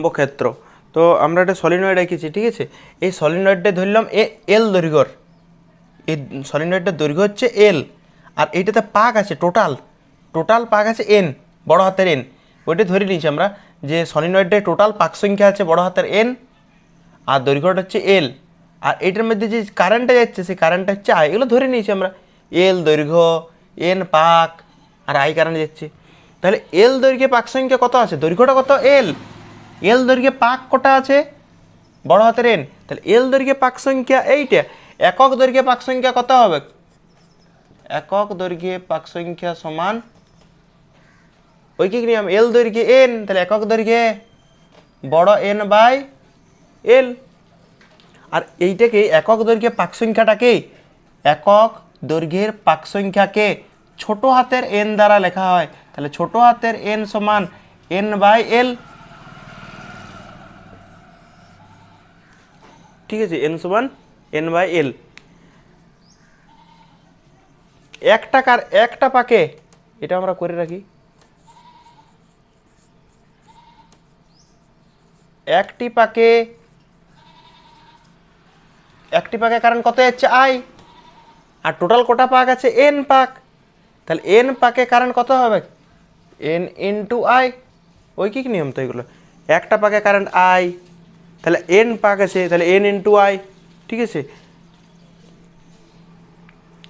চুম্বকক্ষেত্র। তো আমরা একটা সলিনয়েড এঁকেছি ঠিক আছে? এই সলিনয়েডটা ধরলাম এ এল দৈর্ঘ্যর। এই সলিনয়েডটার দৈর্ঘ্য হচ্ছে এল আর এইটাতে পাক আছে টোটাল টোটাল পাক আছে এন বড় হাতের এন ওইটা ধরে নিয়েছি আমরা যে সলিনয়েডটায় টোটাল পাক সংখ্যা আছে বড় হাতের এন আর দৈর্ঘ্যটা হচ্ছে এল আর এটার মধ্যে যে কারেন্টটা যাচ্ছে, সেই কারেন্টটা হচ্ছে আই এগুলো ধরে নিয়েছি আমরা। এল দৈর্ঘ্য এন পাক, আর আই কারেন্ট যাচ্ছে। তাহলে এল দৈর্ঘ্যে পাক সংখ্যা কত আছে? দৈর্ঘ্যটা কত? এল এল দৈর্ঘ্যে পাক কটা আছে? বড় হাতের এন। তাহলে এল দৈর্ঘ্যে পাক সংখ্যা এইটা। একক দৈর্ঘ্যে পাক সংখ্যা কত হবে? একক দৈর্ঘ্যে পাক সংখ্যা সমান ঐকিক নিয়ম, এল দৈর্ঘ্যে এন। তাহলে একক দৈর্ঘ্যে বড় এন বাই এল। আর এইটাকে একক দৈর্ঘ্যের পাক সংখ্যাটাকে একক দৈর্ঘ্যের পাক সংখ্যাকে ছোট হাতের এন দ্বারা লেখা হয়। তাহলে ছোট হাতের এন সমান এন বাই এল। ঠিক আছে এন সমান এন বাই এল একটা কার একটা পাকে, এটা আমরা করে রাখি। একটি পাকে একটি পাকে কারণ কত যাচ্ছে? আই আর টোটাল কটা পাক আছে? এন পাক। তাহলে এন পাকে কারেন্ট কত হবে? এন ইন্টু আই ওই কি নিয়ম তো এগুলো? একটা পাকে কারেন্ট আই তাহলে এন পাক আছে, তাহলে এন এন টু আই ঠিক আছে?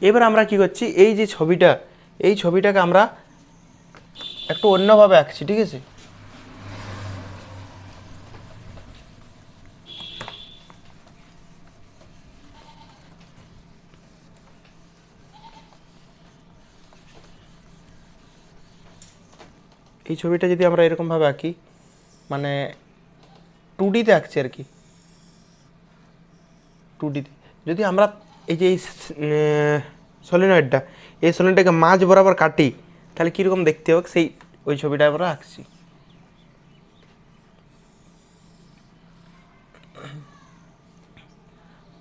এবার আমরা কি করছি? এই যে ছবিটা, এই ছবিটাকে আমরা একটু অন্যভাবে আঁকছি, ঠিক আছে? এই ছবিটা যদি আমরা এরকমভাবে আঁকি মানে টু ডিতে আঁকছি আর কি। টু ডিতে যদি আমরা এই যে এই সলিনয়েডটা, এই সলিনয়েডটাকে মাঝ বরাবর কাটি, তাহলে কীরকম দেখতে হবে? সেই, ওই ছবিটা আমরা আঁকছি।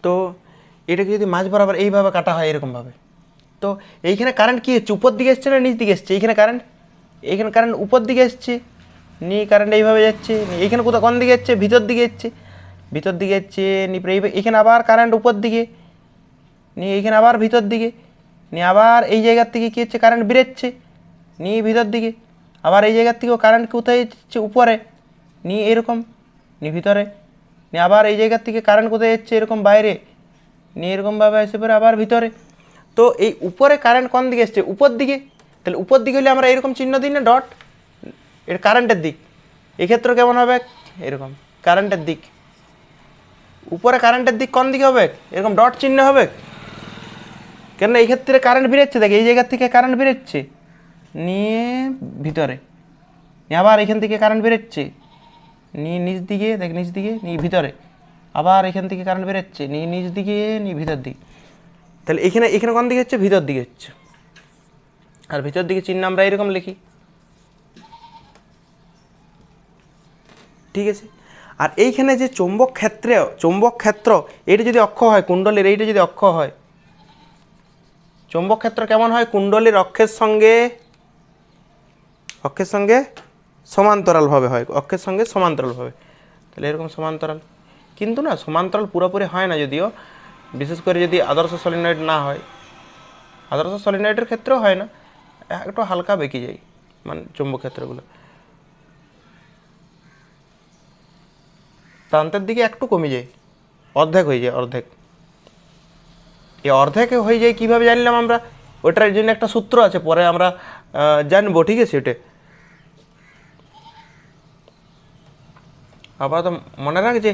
তো এটাকে যদি মাঝ বরাবর এইভাবে কাটা হয় এরকমভাবে। তো এইখানে কারেন্ট কী হচ্ছে? উপর দিকে এসছে না নিচ দিকে এসছে? এইখানে কারেন্ট এইখানে কারেন্ট উপর দিকে এসছে। নি কারেন্ট এইভাবে যাচ্ছে নি এইখানে কোথাও কোন দিকে যাচ্ছে, ভিতর দিকে যাচ্ছে, ভিতর দিকে যাচ্ছে নি এই- এখানে আবার কারেন্ট উপর দিকে, নিয়ে এইখানে আবার ভিতর দিকে, নিয়ে আবার এই জায়গার থেকে কী হচ্ছে কারেন্ট বেরোচ্ছে, নিয়ে ভিতর দিকে, আবার এই জায়গার থেকেও কারেন্ট কোথায় যাচ্ছে, উপরে, নিয়ে এরকম, নিয়ে ভিতরে, নিয়ে আবার এই জায়গার থেকে কারেন্ট কোথায় যাচ্ছে, এরকম বাইরে, নিয়ে এরকমভাবে এসে পরে আবার ভিতরে। তো এই উপরে কারেন্ট কোন দিকে এসছে, উপর দিকে, তাহলে উপর দিকে হলে আমরা এরকম চিহ্ন দিই না ডট এটা কারেন্টের দিক। এক্ষেত্রে কেমন হবে? এরকম। কারেন্টের দিক। উপরে কারেন্টের দিক কোন দিকে হবে? এরকম ডট চিহ্ন হবে? কেন এই ক্ষেত্রে কারেন্ট বেরোচ্ছে, দেখ, এই জায়গার থেকে কারেন্ট বেরোচ্ছে। নিয়ে ভিতরে। আবার এখান থেকে কারেন্ট বেরোচ্ছে। নিয়ে নিচ দিকে, দেখ, নিচ দিকে, নিয়ে ভিতরে। আবার এখান থেকে কারেন্ট বেরোচ্ছে। নিয়ে নিচ দিকে, নিয়ে ভিতর দিকে। তাহলে এখানে এখানে কোন দিকে হচ্ছে? ভিতর দিকে হচ্ছে। আর ভিতর দিকে চিহ্ন আমরা এরকম লিখি। ঠিক আছে? আর এইখানে যে চৌম্বক ক্ষেত্রে, চৌম্বক ক্ষেত্র এটা যদি অক্ষ হয়, কুণ্ডলীর এইটা যদি অক্ষ হয়, চৌম্বক ক্ষেত্র কেমন হয়? কুণ্ডলীর অক্ষের সঙ্গে অক্ষের সঙ্গে সমান্তরালভাবে হয়। অক্ষের সঙ্গে সমান্তরালভাবে। তাহলে এরকম সমান্তরাল। কিন্তু না, সমান্তরাল পুরোপুরি হয় না যদিও। বিশেষ করে যদি আদর্শ সলিনয়েড না হয়। আদর্শ সলিনয়েডের ক্ষেত্রেও হয় না। একটু হালকা বেঁকে যায় মানে চৌম্বক ক্ষেত্রগুলো। প্রান্তের দিকে একটু কমে যায়। অর্ধেক হয়ে যায়, অর্ধেক। এই অর্ধেক হয়ে যায় কীভাবে জানলাম আমরা? ওটার জন্য একটা সূত্র আছে, পরে আমরা জানব, ঠিক আছে ওটা। আপাতত মনে রাখ যে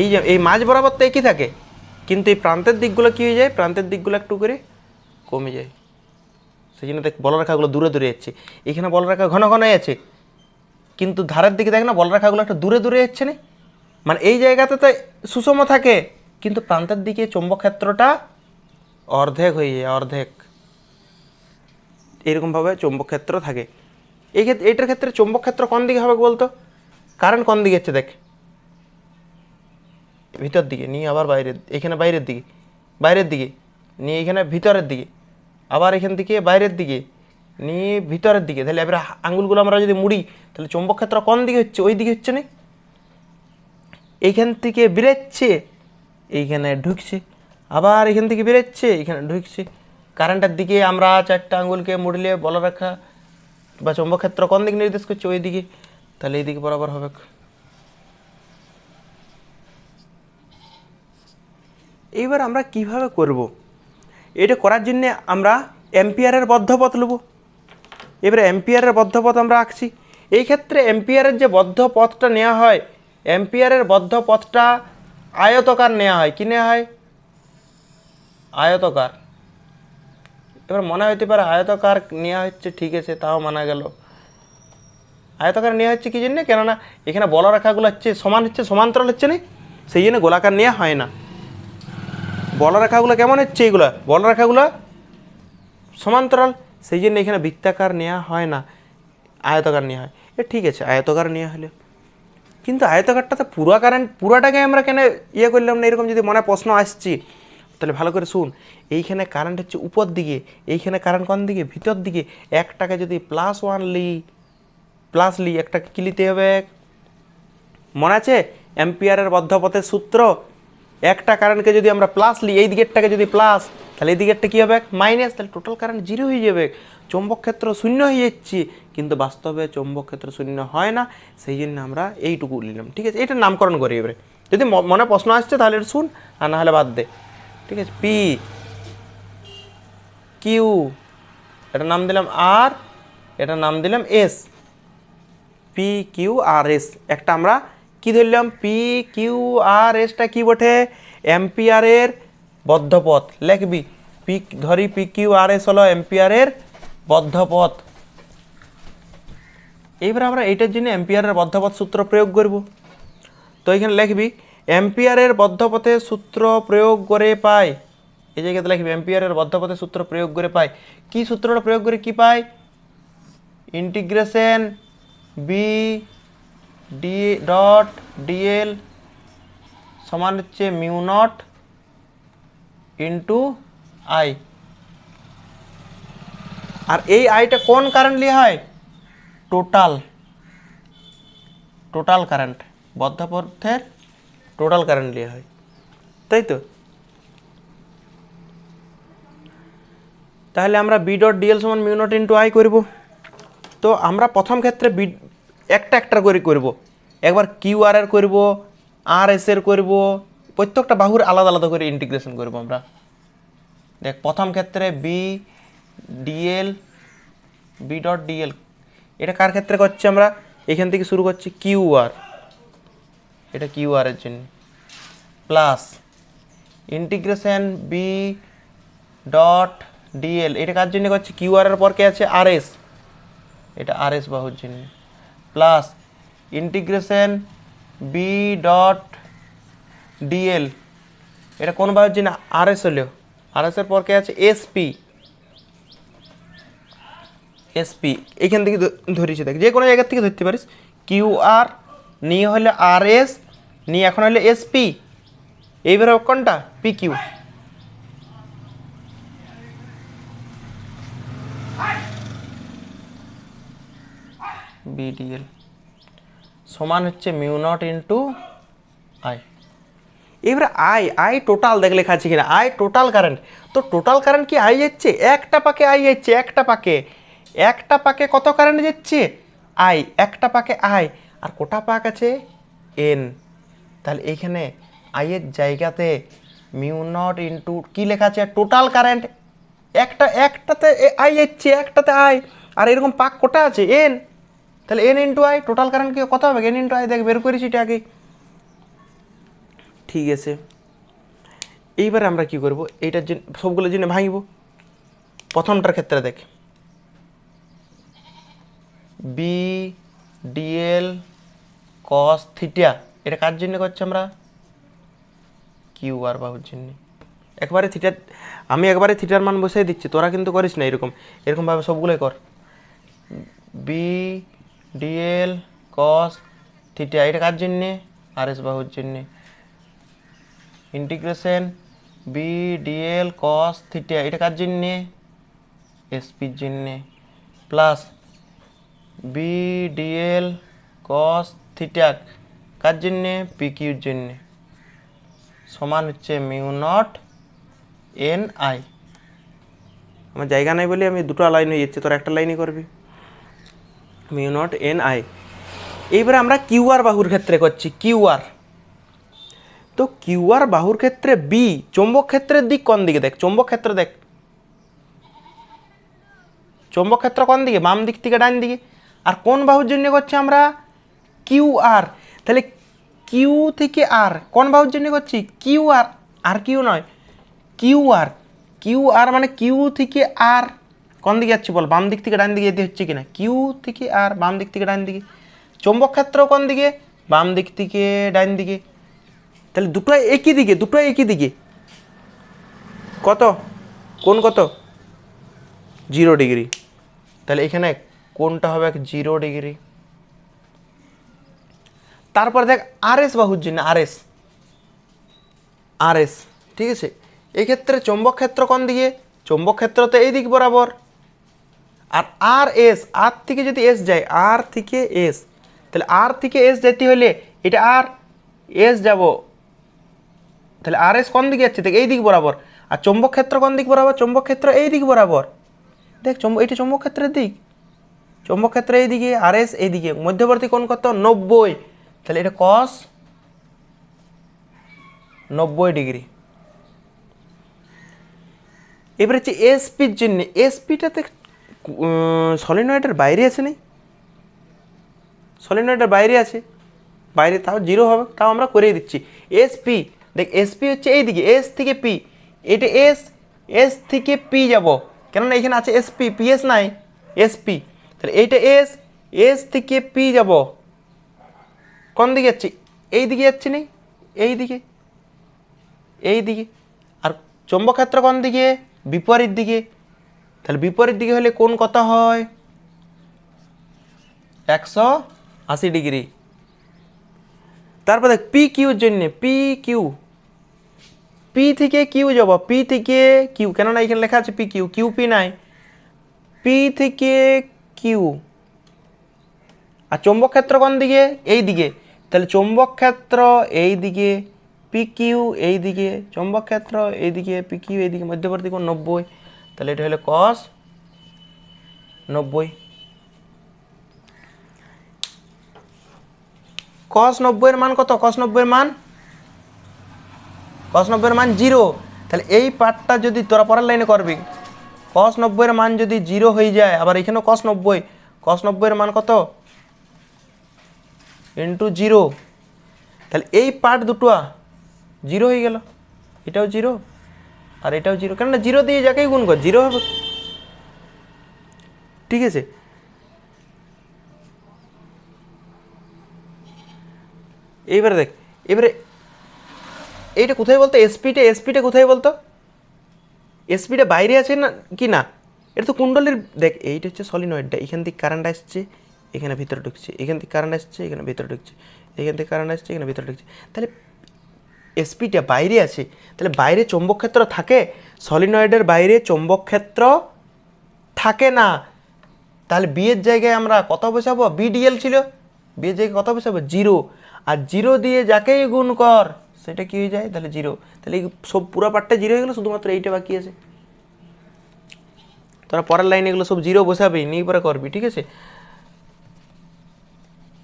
এই যে, এই মাঝ বরাবর তো একই থাকে। কিন্তু এই প্রান্তের দিকগুলো কী হয়ে যায়? প্রান্তের দিকগুলো একটু করে কমে যায়। সেই জন্য দেখ বলরেখাগুলো দূরে দূরে যাচ্ছে। এখানে বলরেখা ঘন ঘন আছে। কিন্তু ধারের দিকে দেখ না বলরেখাগুলো একটু দূরে দূরে যাচ্ছে না? মানে এই জায়গাতে তো সুষম থাকে, কিন্তু প্রান্তের দিকে চৌম্বক ক্ষেত্রটা অর্ধেক হয়ে যায়, অর্ধেক। এরকমভাবে চৌম্বক ক্ষেত্র থাকে। এই ক্ষেত্রে এটার ক্ষেত্রে চৌম্বক ক্ষেত্র কোন দিকে হবে বলতো? কারেন্ট কোন দিকে হচ্ছে দেখ? ভিতর দিকে, নিয়ে আবার বাইরের এখানে বাইরের দিকে বাইরের দিকে, নিয়ে এখানে ভিতরের দিকে, আবার এখান থেকে বাইরের দিকে, নিয়ে ভিতরের দিকে। তাহলে এবার আঙুলগুলো আমরা যদি মুড়ি, তাহলে চৌম্বক ক্ষেত্র কোন দিকে হচ্ছে? ওই দিকে হচ্ছে না? এইখান থেকে বেরোচ্ছে, এইখানে ঢুকছে, আবার এখান থেকে বেরোচ্ছে, এখানে ঢুকছে। কারেন্টের দিকে আমরা চারটা আঙ্গুলকে মুড়লে বলা রাখা বা চৌম্বক ক্ষেত্র কোন দিক নির্দেশ করছে? ওই দিকে তাহলে এই দিকে বরাবর হবে। এইবার আমরা কীভাবে করব? এটা করার জন্য আমরা এম্পিয়ারের বদ্ধপথ নেব এবারে এম্পিয়ারের বদ্ধপথ আমরা আঁকছি। এই ক্ষেত্রে এম্পিয়ারের যে বদ্ধ পথটা নেওয়া হয় এম্পিয়ারের বদ্ধ পথটা আয়তকার নেওয়া হয়। কি নেওয়া হয়? আয়তকার। এবার মনে হতে পারে আয়তকার নেওয়া হচ্ছে, ঠিক আছে, তাও মানা গেল। আয়তকার নেওয়া হচ্ছে কি জন্য? কেননা এখানে বলরেখাগুলো হচ্ছে সমান হচ্ছে, সমান্তরাল হচ্ছে না, সেই জন্য গোলাকার নেওয়া হয় না। বলরেখাগুলো কেমন হচ্ছে এইগুলো বলরেখাগুলো সমান্তরাল, সেই জন্য এখানে বৃত্তাকার নেওয়া হয় না, আয়তকার নেওয়া হয়। এ ঠিক আছে, আয়তকার নেওয়া হলে। কিন্তু আয়তাকারটাতে পুরো কারেন্ট পুরোটাকে আমরা কেন ইয়ে করলাম না? এরকম যদি মনে প্রশ্ন আসছি, তাহলে ভালো করে শুন এইখানে কারেন্ট হচ্ছে উপর দিকে, এইখানে কারেন্ট কোন দিকে? ভিতর দিকে। একটাকে যদি প্লাস ওয়ান লি প্লাস লি, একটাকে কি লিতে হবে? মনে আছে? এম্পিয়ারের বদ্ধপথের সূত্র? একটা কারেন্টকে যদি আমরা প্লাস নিই এই দিকেরটাকে যদি প্লাস তাহলে এই দিকেরটা কী হবে? মাইনাস তাহলে টোটাল কারেন্ট জিরো হয়ে যাবে। চৌম্বক ক্ষেত্র শূন্য হয়ে যাচ্ছি, কিন্তু বাস্তবে চৌম্বক ক্ষেত্র শূন্য হয় না, সেই জন্য আমরা এইটুকু নিলাম ঠিক আছে? এটা নামকরণ করি এবারে। যদি মনে প্রশ্ন আসছে, তাহলে এটা শুন, আর নাহলে বাদ দে, ঠিক আছে? পি কিউ এটা নাম দিলাম আর এটার নাম দিলাম S P Q R S একটা আমরা কি ধরলাম? পি কিউ আর এসটা কি বটে? এম্পিয়ারের বদ্ধপথ। লেখবি। পি ধরি পি কিউ আর এস হলো এম্পিয়ারের বদ্ধপথ। এইবার আমরা এইটার জন্য এম্পিয়ারের বদ্ধপথ সূত্র প্রয়োগ করব। তো এখানে লিখবি এম্পিয়ারের বদ্ধপথে সূত্র প্রয়োগ করে পাই এই জায়গাতে লিখবি এম্পিয়ারের বদ্ধপথে সূত্র প্রয়োগ করে পাই কি সূত্রটা প্রয়োগ করে কি পাই integration B D dot DL সমান হচ্ছে মিউ নট ইন্টু আই আর এই আইটা কোন কারেন্ট লিয়ে হয়? টোটাল টোটাল কারেন্ট বদ্ধপথের টোটাল কারেন্ট লিয়ে হয়। তাই তো? তাহলে আমরা বি ডট ডিএল সমান মিউ নট ইন্টু আই করব। তো আমরা প্রথম ক্ষেত্রে বি একটা একটা করে করব। একবার কিউ এর করব, আর এস এর করব, প্রত্যেকটা বাহুর আলাদা আলাদা করে ইন্টিগ্রেশন করব আমরা। দেখ, প্রথম ক্ষেত্রে B D L B dot D L এটা কার ক্ষেত্রে করছি আমরা? এখান থেকে শুরু করছি কিউ আর। এটা কিউ আর এর জন্য। Plus integration B dot D L এটা কার জন্য করছি? কিউ আর এর পর কে আছে? R S. এটা আর এস বাহুর জন্য। Plus integration B dot D L এটা কোন বাহুর জন্য? আর এস হলো। আর এস এর পর কে আছে? এসপি এসপি এইখান থেকে ধ- ধরিস দেখ। যে কোনো জায়গা থেকে ধরতে পারিস। কিউ আর নিয়ে হলে আর এস নিয়ে এখন হলে এসপি এইবার কোনটা? পি কিউ বিডিএল সমান হচ্ছে মিউ নট ইন্টু আই। এবারে আই আই টোটাল দেখ লেখা আছে কিনা? I total current. তো টোটাল কারেন্ট কি আই যাচ্ছে? একটা পাকে আই যাচ্ছে, একটা পাকে। একটা পাকে কত কারেন্ট যাচ্ছে? আই, একটা পাকে আই। আর কোটা পাক আছে এন। তাহলে এইখানে আইয়ের জায়গাতে মিউ নট ইন্টু কী লেখা আছে? Total current. একটা, একটাতে আই যাচ্ছে, একটাতে আই। আর এরকম পাক কোটা আছে, এন। তাহলে N into I total current কি, কত হবে? এন ইন্টু আই দেখ, বের করেছি এটা আগে ঠিক আছে। এইবার আমরা কি করব? এইটার জন্য, সবগুলোর জন্য ভাঙিব। প্রথমটার ক্ষেত্রে দেখ। বি ডিএল কস থিটা এটা কার জন্য করছি আমরা? কিউ আর বাহুর জন্য। একবারে থিটার আমি একবারে থিটার মান বসাই দিচ্ছি, তোরা কিন্তু করিস না এরকম। এরকমভাবে সবগুলোই কর। বি ডিএল কস থিটা এটা কার জন্যে? আর এস বাহুর জন্যে। Integration B D L cos theta এটা কার জন্যে? এসপির জন্যে। Plus B D L cos theta কার জন্যে? পি কিউর জন্যে। সমান হচ্ছে মিউ নট এন আই আমার জায়গা নাই বলে আমি দুটো লাইন হয়ে যাচ্ছে, তোর একটা লাইনই করবি। মিউ নট এন আই এইবারে আমরা কিউআর বাহুর ক্ষেত্রে করছি কিউআর তো কিউআর বাহুর ক্ষেত্রে বি চৌম্বক ক্ষেত্রের দিক কোন দিকে দেখ? চৌম্বক ক্ষেত্র দেখ। চৌম্বক ক্ষেত্র কোন দিকে? বাম দিক থেকে ডান দিকে। আর কোন বাহুর জন্য করছি আমরা? Q R. তাহলে কিউ থেকে আর কোন বাহুর জন্য করছি? Q R. আর কিউ নয়, কিউ আর। কিউ আর মানে কিউ থেকে আর কোন দিকে যাচ্ছি বল? বাম দিক থেকে ডান দিকে যেতে হচ্ছে কিনা? কিউ থেকে আর বাম দিক থেকে ডান দিকে। চৌম্বক ক্ষেত্র কোন দিকে? বাম দিক থেকে ডান দিকে। তাহলে দুটো একই দিকে দুটো একই দিকে। কত? কোন কত? Zero degree. তাহলে এখানে কোনটা হবে? এক জিরো ডিগ্রি। তারপর দেখ আর এস বাহুর জন্য আর এস আর এস ঠিক আছে? এক্ষেত্রে চৌম্বক ক্ষেত্র কোন দিকে? চৌম্বক ক্ষেত্র তো এই দিক বরাবর। আর আর এস আর থেকে যদি এস যায় আর থেকে এস তাহলে আর থেকে এস যেতে হলে এটা আর এস যাব। তাহলে আর এস কোন দিকে যাচ্ছে? দেখ, এই দিক বরাবর। আর চৌম্বক ক্ষেত্র কোন দিক বরাবর? চৌম্বক ক্ষেত্র এই দিক বরাবর। দেখ চৌম্বক এটা চৌম্বক ক্ষেত্রের দিক। চৌম্বক ক্ষেত্র এইদিকে আর এস এইদিকে মধ্যবর্তী কোণ কত? নব্বই। তাহলে এটা কস নব্বই ডিগ্রি। এবারে হচ্ছে এসপির জন্য এসপিটাতে সলিনয়েডের বাইরে আছে নেই? সলিনয়েডের বাইরে আছে। বাইরে তাও জিরো হবে, তাও আমরা করিয়ে দিচ্ছি। এস পি দেখ এস পি হচ্ছে এই দিকে এস থেকে পি এটা এস এস থেকে পি যাব। কেননা এখানে আছে S P P P S নাই এস পি তাহলে এইটা এস এস থেকে পি যাব। কোন দিকে যাচ্ছি? এই দিকে যাচ্ছি নেই, এই দিকে এই দিকে। আর চৌম্বকক্ষেত্র কোন দিকে? বিপরীত দিকে। তাহলে বিপরীত দিকে হলে কোন কত হয়? একশো আশি ডিগ্রি। তারপর দেখ পি কিউর জন্য পি কিউ পি থেকে কিউ যাব পি থেকে কিউ কেননা এখানে লেখা আছে পি কিউ কিউ পি নাই। পি থেকে কিউ আর চৌম্বক ক্ষেত্র কোন দিকে? এই দিকে। তাহলে চৌম্বক ক্ষেত্র এই দিকে পি কিউ এই দিকে, চৌম্বক ক্ষেত্র এই দিকে পি কিউ এই দিকে, মধ্যবর্তী কোণ নব্বই। তাহলে এটা হলো কস নব্বই। কস নব্বইয়ের মান কত? কস নব্বইয়ের মান? কস নব্বইয়ের মান জিরো তাহলে এই পার্টটা যদি তোরা পরের লাইনে করবি কস নব্বইয়ের মান যদি জিরো হয়ে যায়, আবার এখানেও কস নব্বই। কস নব্বইয়ের মান কত? ইন্টু জিরো তাহলে এই পার্ট দুটো জিরো হয়ে গেল। এটাও জিরো আর এটাও জিরো। কেননা জিরো দিয়ে যাকেই গুণ কর, জিরো হবে। ঠিক আছে? এইবারে দেখ এবারে এইটা কোথায় বলতো? এসপিটা এসপিটা কোথায় বলতো? এসপিটা বাইরে আছে না, কি না? এটা তো কুণ্ডলের, দেখ, এইটা হচ্ছে সলিনয়েডটা এখান থেকে কারেন্ট আসছে, এখানে ভিতরে ঢুকছে। এখান থেকে কারেন্ট আসছে, এখানে ভিতরে ঢুকছে। এখান থেকে কারেন্ট আসছে, এখানে ভিতরে ঢুকছে। তাহলে এসপিটা বাইরে আছে, তাহলে বাইরে চৌম্বক ক্ষেত্র থাকে? সলিনয়েডের বাইরে চৌম্বক ক্ষেত্র থাকে না। তাহলে বিয়ের জায়গায় আমরা কত বসাবো? বিডিএল ছিল। বিয়ের জায়গায় কত বসাবো? জিরো আর জিরো দিয়ে যাকেই গুণ কর, সেটা কি হয়ে যায়? তাহলে জিরো তাহলে সব পুরো পার্টটা জিরো হয়ে গেলো, শুধুমাত্র এইটা বাকি আছে। তোরা পরের লাইনে এগুলো সব জিরো বসাবি, নিয়ে পরে করবি, ঠিক আছে?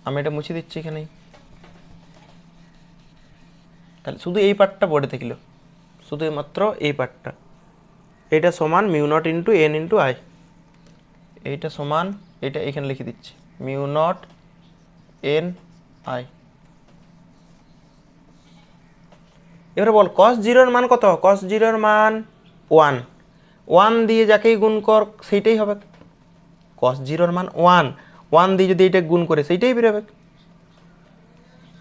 আমি এটা মুছে দিচ্ছি এখানেই। তাহলে শুধু এই পার্টটা পড়ে থাকল। শুধু মাত্র এই পার্টটা। এটা সমান mu naught into N into I. এইটা সমান, এটা এখানে লিখে দিচ্ছি। Mu naught N I. এবারে বল কস জিরোর মান কত? কস জিরোর মান ওয়ান ওয়ান দিয়ে যাকেই গুণ কর, সেইটাই হবে। কস জিরোর মান ওয়ান ওয়ান দিয়ে যদি এটা গুণ করে, সেইটাই বেরোবে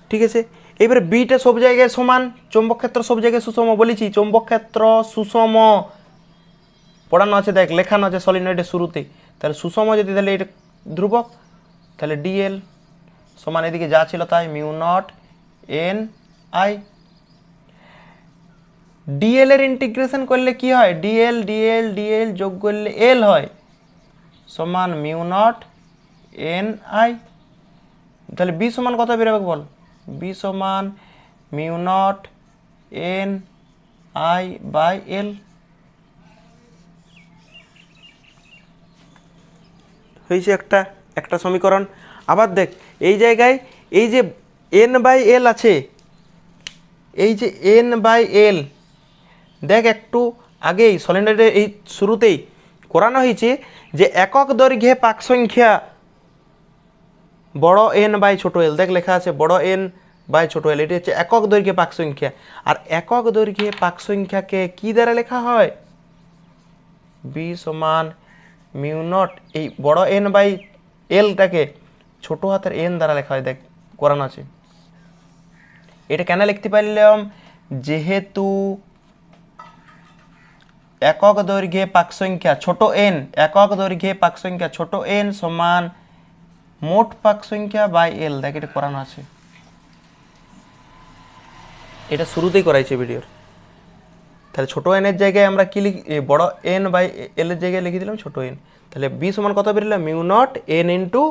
ঠিক আছে? এবারে বিটা সব জায়গায় সমান চৌম্বক ক্ষেত্র সব জায়গায় সুষম, বলেছি চৌম্বক ক্ষেত্র সুষম। পড়ানো আছে দেখ, লেখানো আছে সলিনয়েডের শুরুতে। তাহলে সুষম যদি তাহলে এটা ধ্রুবক, তাহলে ডিএল সমান এদিকে যা ছিল তাই mu naught N I D L এর ইন্টিগ্রেশন করলে কি হয়? ডিএল ডিএল ডিএল যোগ করলে এল হয়। সমান মিউ নট এন আই তাহলে বি সমান কত বেরোবে বল? বি সমান mu naught N I by L. হয়েছে একটা একটা সমীকরণ। আবার দেখ, এই জায়গায় এই যে এন বাই এল আছে, এই যে এন বাই এল, দেখ একটু আগেই সলিনারের এই শুরুতেই করানো হয়েছে যে একক দৈর্ঘ্যে পাক সংখ্যা বড় এন বাই ছোট এল। দেখ, লেখা আছে বড় এন বাই ছোট এল। এটি হচ্ছে একক দৈর্ঘ্যে পাক সংখ্যা। আর একক দৈর্ঘ্যে পাক সংখ্যাকে কি দ্বারা লেখা হয়? বি সমান মিউ নট। এই বড় এন বাই এলটাকে ছোট হাতের এন দ্বারা লেখা হয়। দেখ, করানো আছে। এটা কেন লিখতে পারলাম? যেহেতু একক দৈর্ঘ্যে পাক সংখ্যা ছোট এন, একক দৈর্ঘ্যে পাক সংখ্যা ছোট এন সমান মোট পাক সংখ্যা বাই এল দেখ এটা করানো আছে। এটা শুরুতেই করাইছে ভিডিওর। তাহলে ছোট এনের জায়গায় আমরা কি লিখি বড় এন বাই এল এর জায়গায় লিখে দিলাম ছোট এন তাহলে বি সমান কত বেরোলাম mu naught N into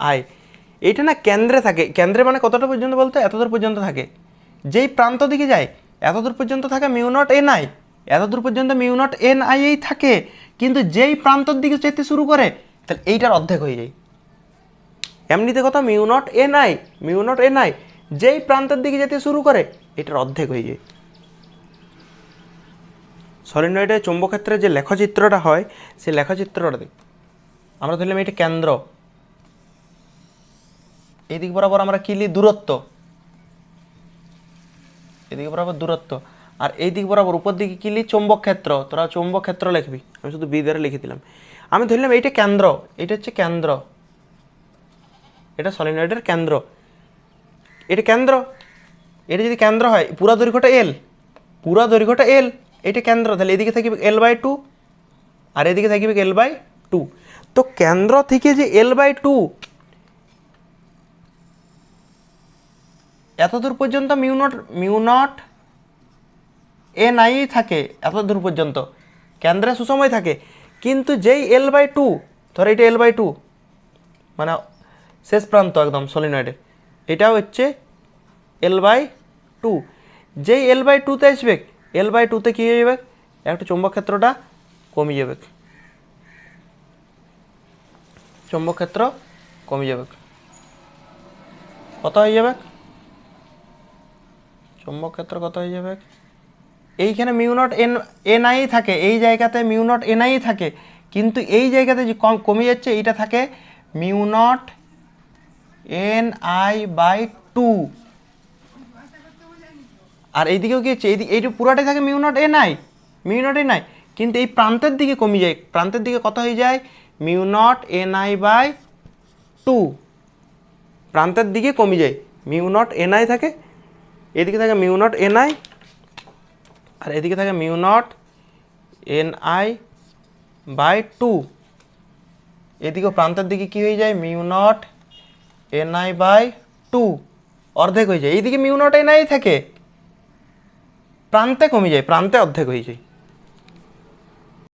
I এইটা না কেন্দ্রে থাকে। কেন্দ্রে মানে কতটা পর্যন্ত বলতে? এতদূর পর্যন্ত থাকে। যেই প্রান্ত দিকে যায়, এতদূর পর্যন্ত থাকে মিউ নট এন আই এতদূর পর্যন্ত মিউ নট এন আই এই থাকে। কিন্তু যেই প্রান্তর দিকে যেতে শুরু করে, তাহলে এইটার অর্ধেক হয়ে যায়। এমনিতে কথা mu naught N I mu naught N I যেই প্রান্তের দিকে যেতে শুরু করে, এটার অর্ধেক হয়ে যায়। সলিনয়েডের চৌম্বক্ষেত্রে যে লেখচিত্রটা হয়, সেই লেখচিত্রটা দেখ। আমরা ধরলাম এটা কেন্দ্র। এদিক বরাবর আমরা কিলি দূরত্ব। এদিকে বরাবর দূরত্ব। আর এই দিক বরাবর উপর দিকে কিলি চৌম্বক ক্ষেত্র তোরা চৌম্বক ক্ষেত্র লিখবি। আমি শুধু বি দ্বারা লিখে দিলাম। আমি ধরলাম এইটা কেন্দ্র। এটা হচ্ছে কেন্দ্র। এটা সলিনয়েডের কেন্দ্র। এটা কেন্দ্র। এটা যদি কেন্দ্র হয়, পুরা দৈর্ঘ্যটা এল পুরা দৈর্ঘ্যটা এল এটা কেন্দ্র। তাহলে এদিকে থাকবে এল বাই টু আর এদিকে থাকবে এল বাই টু তো কেন্দ্র থেকে যে এল বাই টু এত দূর পর্যন্ত মিউ নট মিউ নট এ নাই থাকে, এত দূর পর্যন্ত। কেন্দ্রে সুসময় থাকে। কিন্তু যেই এল বাই টু ধর এটা এল বাই টু মানে শেষ প্রান্ত একদম সলিনয়েডের এটা হচ্ছে এল বাই টু যেই এল বাই টুতে আসবে এল বাই টুতে কী হয়ে যাবে? একটা চৌম্বক ক্ষেত্রটা কমে যাবে। চৌম্বক ক্ষেত্র কমে যাবে। কত হয়ে যাবে? চৌম্বক ক্ষেত্র কত হয়ে যাবে? এইখানে মিউনট এন এনআই থাকে, এই জায়গাতে মিউনট এনআই থাকে। কিন্তু এই জায়গাতে যে কম, কমে যাচ্ছে, এইটা থাকে mu naught N I by two আর এইদিকেও কি হচ্ছে? এইদিকে এইটা পুরাটাই থাকে mu naught N I mu naught N I কিন্তু এই প্রান্তের দিকে কমে যায়। প্রান্তের দিকে কত হয়ে যায়? Mu naught N I by two প্রান্তের দিকে কমে যায়। মিউনট এন আই থাকে। এদিকে থাকে মিউনট এন আই আর এদিকে থাকে mu naught N I by two এদিকেও প্রান্তের দিকে কি হয়ে যায়? Mu naught N I by two অর্ধেক হয়ে যায়। এইদিকে মিউনট এন আই থাকে। প্রান্তে কমে যায়, প্রান্তে অর্ধেক হয়ে যায়।